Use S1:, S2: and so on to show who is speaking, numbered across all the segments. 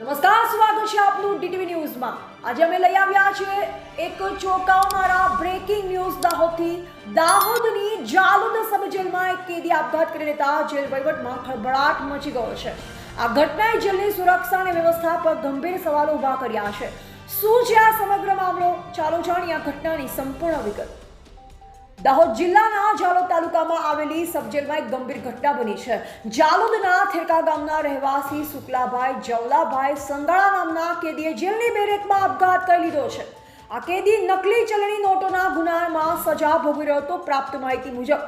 S1: નમસ્કાર, સ્વાગત છે આપનું ડીટીવી ન્યૂઝમાં. આજે અમે લઈ આવ્યા છીએ એક ચોંકાવનારા બ્રેકિંગ ન્યૂઝ દાહોદથી. દાહોદની જાલોદ સબ જેલમાં એક કેદી આપઘાત કરી લેતા જેલ વહીવટમાં ખળભળાટ મચી ગયો છે. આ ઘટનાએ જેલની સુરક્ષા અને વ્યવસ્થા પર ગંભીર સવાલો ઊભા કર્યા છે. શું છે આ સમગ્ર મામલો? ચાલો જાણીએ આ ઘટનાની સંપૂર્ણ વિગત. દાહોદ જિલ્લાના જાલોદ તાલુકામાં આવેલી સબજેલમાં એક ગંભીર ઘટના બની છે. જાલોદના થેરકા ગામના રહેવાસી શુક્લાભાઈ જવલાભાઈ સંગાળા નામના કેદીએ જેલની બેરેકમાં આપઘાત કરી લીધો છે. આ કેદી નકલી ચલણી નોટોના ગુનામાં સજા ભોગવી રહ્યો હતો પ્રાપ્ત માહિતી મુજબ.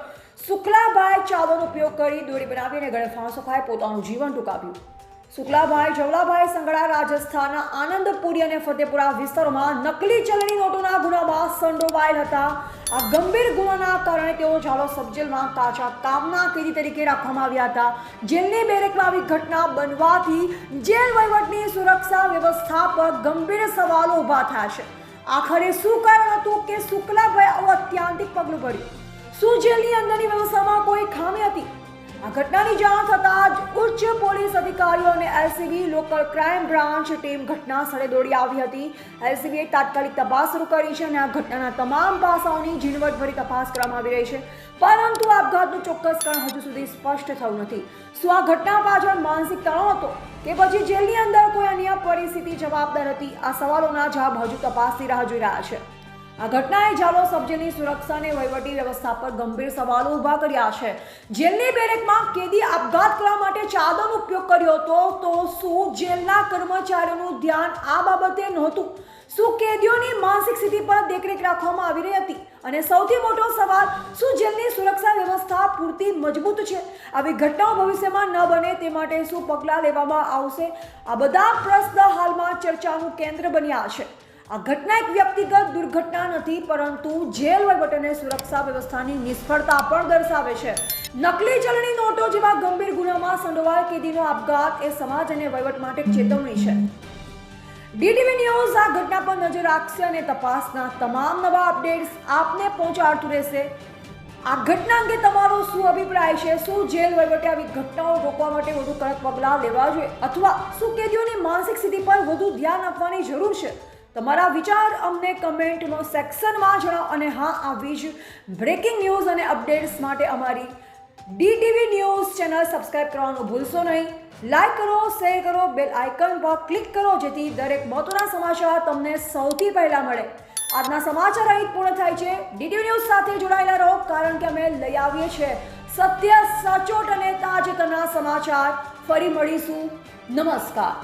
S1: શુક્લાભાઈ ચાલોનો ઉપયોગ કરી દોરી બનાવીને ગળે ફાંસો ખાઈ પોતાનું જીવન ટૂંકાવ્યું. શુક્લાભાઈ જવલાભાઈ સંગડા, રાજસ્થાનના આનંદપુરી અને ફતેપુરા વિસ્તારોમાં નકલી ચલણી નોટોના ગુનામાં સંડોવાયેલ હતા. આ ગંભીર ગુનાના કારણે તેઓ ઝાલો સબજેલમાં તાજા કામના કેદી તરીકે રાખવામાં આવ્યા હતા. જેલની બેરેકમાં આવી ઘટના બનવાથી જેલ વહીવટની સુરક્ષા વ્યવસ્થા પર ગંભીર સવાલો ઊભા થયા છે. આખરે શું કારણ હતું કે શુક્લાભાઈ આવું અત્યાંતિક પગલું ભર્યું? શું જેલની અંદરની વ્યવસ્થામાં કોઈ ખામી હતી? આ ઘટનાની જાણ થતાં જ LCB local crime branch team ઘટના સ્થળે દોડી આવી હતી. એલસીબીએ તાત્કાલિક તપાસ શરૂ કરી છે અને આ ઘટનાના તમામ પાસાઓની ઝીણવટભરી તપાસ કરવામાં આવી રહી છે. પરંતુ આપઘાતનું ચોક્કસ કારણ હજુ સુધી સ્પષ્ટ થયું નથી. શું આ ઘટના પાછળ માનસિક તણાવ હતો કે પછી જેલની અંદર કોઈ અન્ય પરિસ્થિતિ જવાબદાર હતી? આ સવાલોના જવાબ હજુ તપાસની રાહ જોઈ રહ્યા છે. આ ઘટનાએ જાલો સબજેલની સુરક્ષા અને વહીવટી વ્યવસ્થા પર ગંભીર સવાલો ઊભા કર્યા છે. જેલની બેરેકમાં કેદી આપઘાત કરવા માટે ચાદરનો ઉપયોગ કર્યો હતો, તો શું જેલના કર્મચારીઓનું ધ્યાન આ બાબતે નહોતું? શું કેદીઓની માનસિક સ્થિતિ પર દેખરેખ રાખવામાં આવી રહી હતી? અને સૌથી મોટો સવાલ, શું જેલની સુરક્ષા વ્યવસ્થા પૂરતી મજબૂત છે? આવી ઘટનાઓ ભવિષ્યમાં ન બને તે માટે શું પગલાં લેવામાં આવશે? આ બધા પ્રશ્ન હાલમાં ચર્ચાનું કેન્દ્ર બન્યા છે. આ ઘટના એક વ્યક્તિગત દુર્ઘટના નથી, પરંતુ જેલ વહીવટ અને સુરક્ષા વ્યવસ્થાની નિષ્ફળતા પણ દર્શાવે છે. નકલી ચલણી નોટો જેવા ગંભીર ગુનામાં સંડોવાયેલ કેદીનો આપઘાત એ સમાજ અને વહીવટ માટે ચેતવણી છે. ડીટીવી ન્યૂઝ આ ઘટના પર નજર રાખશે અને તપાસના તમામ નવા અપડેટ્સ આપને પહોંચાડતું રહેશે. આ ઘટના અંગે તમારો શું અભિપ્રાય છે? શું જેલ વહીવટે આવી ઘટનાઓ રોકવા માટે વધુ કડક પગલાં લેવા જોઈએ? અથવા શું કેદીઓની માનસિક સ્થિતિ પર વધુ ધ્યાન આપવાની જરૂર છે? તમારા વિચાર અમને કમેન્ટનો સેક્શનમાં જણાવો અને હા, આવી જ બ્રેકિંગ ન્યૂઝ અને અપડેટ્સ માટે અમારી ડીટીવી ન્યૂઝ ચેનલ સબસ્ક્રાઇબ કરવાનું ભૂલશો નહીં. લાઈક કરો શેર કરો બેલ આઇકન પર ક્લિક કરો, જેથી દરેક મહત્વના સમાચાર તમને સૌથી પહેલાં મળે. આજના સમાચાર અહીં પૂર્ણ થાય છે. ડીટીવી ન્યૂઝ સાથે જોડાયેલા રહો, કારણ કે અમે લઈ આવીએ છીએ સત્ય, સચોટ અને તાજેતરના સમાચાર. ફરી મળીશું. નમસ્કાર.